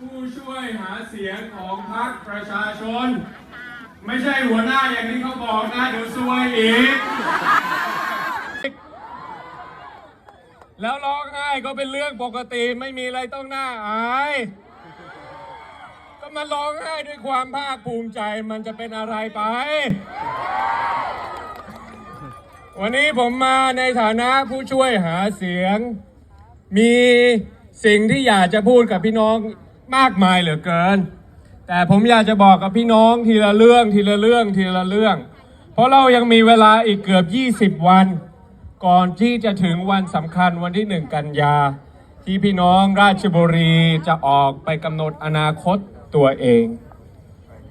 ผู้ช่วยหาเสียงของพรรคประชาชน ไม่ใช่หัวหน้าอย่างที่เขาบอกนะ เดี๋ยวซวยอีก แล้วร้องไห้ก็เป็นเรื่องปกติไม่มีอะไรต้องน่าอาย ก็มาร้องไห้ด้วยความภาคภูมิใจมันจะเป็นอะไรไป วันนี้ผมมาในฐานะผู้ช่วยหาเสียง มีสิ่งที่อยากจะพูดกับพี่น้อง มากมายเหลือเกิน แต่ผมอยากจะบอกกับพี่น้องทีละเรื่องทีละเรื่องทีละเรื่อง เพราะเรายังมีเวลาอีกเกือบ 20 วัน ก่อนที่จะถึงวันสำคัญวันที่หนึ่งกันยา ที่พี่น้องราชบุรีจะออกไปกำหนดอนาคตตัวเอง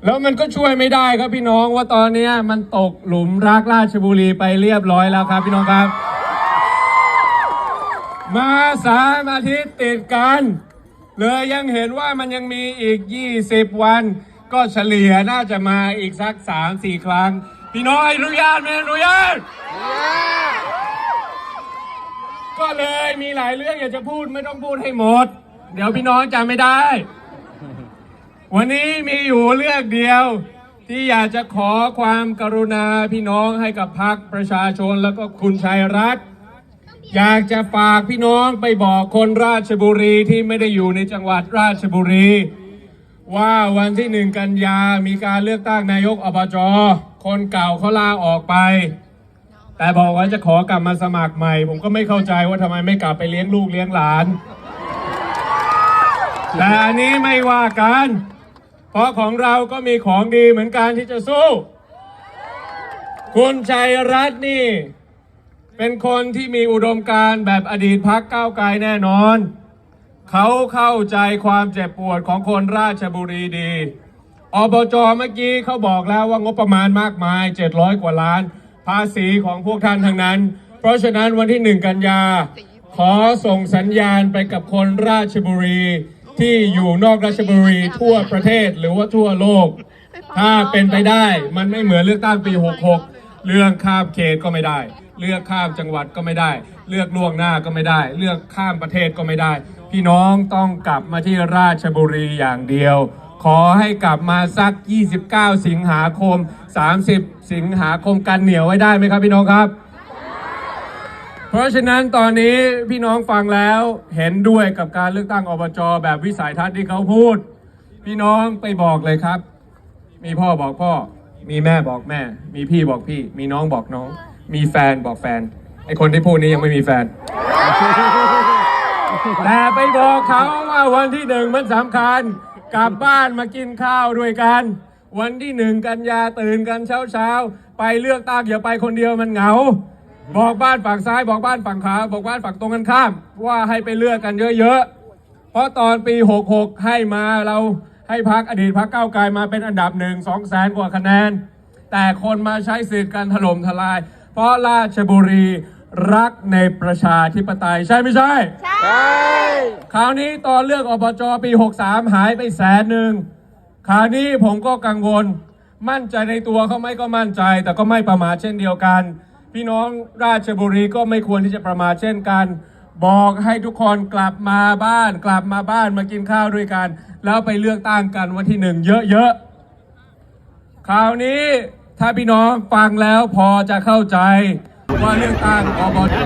แล้วมันก็ช่วยไม่ได้ครับพี่น้องว่าตอนนี้มันตกหลุมรักราชบุรีไปเรียบร้อยแล้วครับพี่น้องครับ มาสามอาทิตย์ติดกัน เลยยังเห็นว่ามันยังมีอีก 20 วัน ก็เฉลี่ยน่าจะมาอีกสัก 3-4 ครั้ง พี่น้องอนุญาตไหมอนุญาตก็เลยมีหลายเรื่องอยากจะพูดไม่ต้องพูดให้หมด เดี๋ยวพี่น้องจำไม่ได้ วันนี้มีอยู่เรื่องเดียวที่อยากจะขอความกรุณาพี่น้องให้กับพรรคประชาชนแล้วก็คุณชัยรัตน์ อยากจะฝากพี่น้องไปบอกคนราชบุรีที่ไม่ได้อยู่ในจังหวัดราชบุรี ว่าวันที่หนึ่งกันยามีการเลือกตั้งนายกอบจคนเก่าเขาลาออกไป แต่บอกว่าจะขอกลับมาสมัครใหม่ ผมก็ไม่เข้าใจว่าทำไมไม่กลับไปเลี้ยงลูกเลี้ยงหลานแต่อันนี้ไม่ว่ากัน เพราะของเราก็มีของดีเหมือนกันที่จะสู้ คุณชัยรัตน์นี่ เป็นคนที่มีอุดมการณ์แบบอดีตพักก้าวไกลแน่นอน เขาเข้าใจความเจ็บปวดของคนราชบุรีดี อบจเมื่อกี้เขาบอกแล้วว่างบประมาณมากมาย 700 กว่าล้าน ภาษีของพวกท่านทั้งนั้น เพราะฉะนั้นวันที่หนึ่งกันยา ขอส่งสัญญาณไปกับคนราชบุรีที่อยู่นอกราชบุรีทั่วประเทศหรือว่าทั่วโลก ถ้าเป็นไปได้มันไม่เหมือนเลือกตั้งปี 66 เรื่องข้ามเขตก็ไม่ได้ เลือกข้ามจังหวัดก็ไม่ได้ เลือกล่วงหน้าก็ไม่ได้ เลือกข้ามประเทศก็ไม่ได้ พี่น้องต้องกลับมาที่ราชบุรีอย่างเดียว ขอให้กลับมาสัก 29 สิงหาคม 30 สิงหาคมกันเหนียวไว้ได้ไหมครับพี่น้องครับ เพราะฉะนั้นตอนนี้พี่น้องฟังแล้วเห็นด้วยกับการเลือกตั้งอบจแบบวิสัยทัศน์ที่เขาพูด พี่น้องไปบอกเลยครับ มีพ่อบอกพ่อมีแม่บอกแม่ มีพี่บอกพี่ มีน้องบอกน้อง มีแฟนบอกแฟน ไอคนที่พูดนี้ยังไม่มีแฟน แต่ไปบอกเขาว่าวันที่หนึ่งมันสำคัญ กลับบ้านมากินข้าวด้วยกัน วันที่หนึ่งกันยาตื่นกันเช้าเช้าๆไปเลือกตั้งอย่าไปคนเดียวมันเหงา บอกบ้านฝั่งซ้ายบอกบ้านฝั่งขวาบอกบ้านฝั่งตรงกันข้าม ว่าให้ไปเลือกกันเยอะๆ เพราะตอนปี 66 ให้มาเราให้พักอดีตพักเก้าวไกลมาเป็นอันดับหนึ่งสองแสนกว่าคะแนน แต่คนมาใช้สิทธิ์การถล่มทลาย เพราะราชบุรีรักในประชาธิปไตยใช่ไม่ใช่ คราวนี้ตอนเลือกอบจปี 63 หายไปแสนหนึ่งคราวนี้ผมก็กังวล มั่นใจในตัวเขาไหม่ก็มั่นใจ แต่ก็ไม่ประมาทเช่นเดียวกัน พี่น้องราชบุรีก็ไม่ควรที่จะประมาทเช่นกัน บอกให้ทุกคนกลับมาบ้าน กลับมาบ้านมากินข้าวด้วยกัน แล้วไปเลือกตั้งกันวันที่หนึ่งเยอะๆคราวนี้ ถ้าพี่น้องฟังแล้วพอจะเข้าใจว่าเลือกตั้งอบจ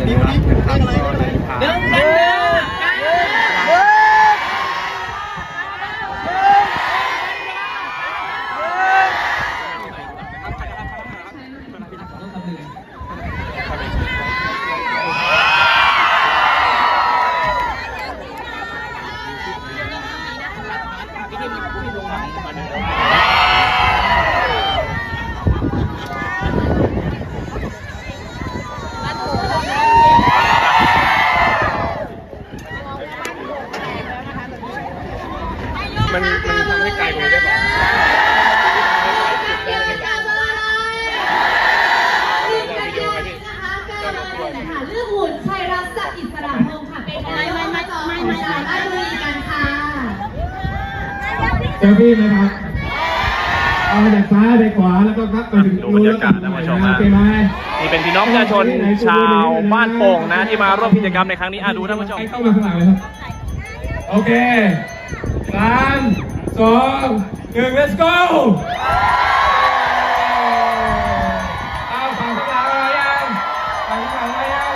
เจอพี่ไหมครับ เอาไปจากซ้ายไปขวาแล้วก็ครับไปถึงดูบรรยากาศนะผู้ชมนะคไหมนี่เป็นพี่น้องประชาชนชาวบ้านโป่งนะ ที่มาร่วมกิจกรรมในครั้งนี้อะดูท่านผู้ชม ใครเข้ามาข้างหลังเลยครับ โอเคสามสองหนึ่ง let's go เอาฝั่างหลัยังฝั่างหลัยัง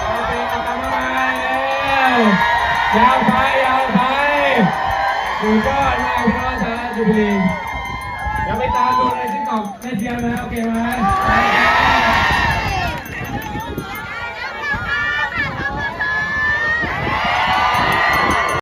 โอเคอากลัมาใหม่วยาวไปยาวไป สุดยอด ชบุรีเดี๋ยวไปตามดูอะไรทิกตอกในเทียนนะโอเคไหม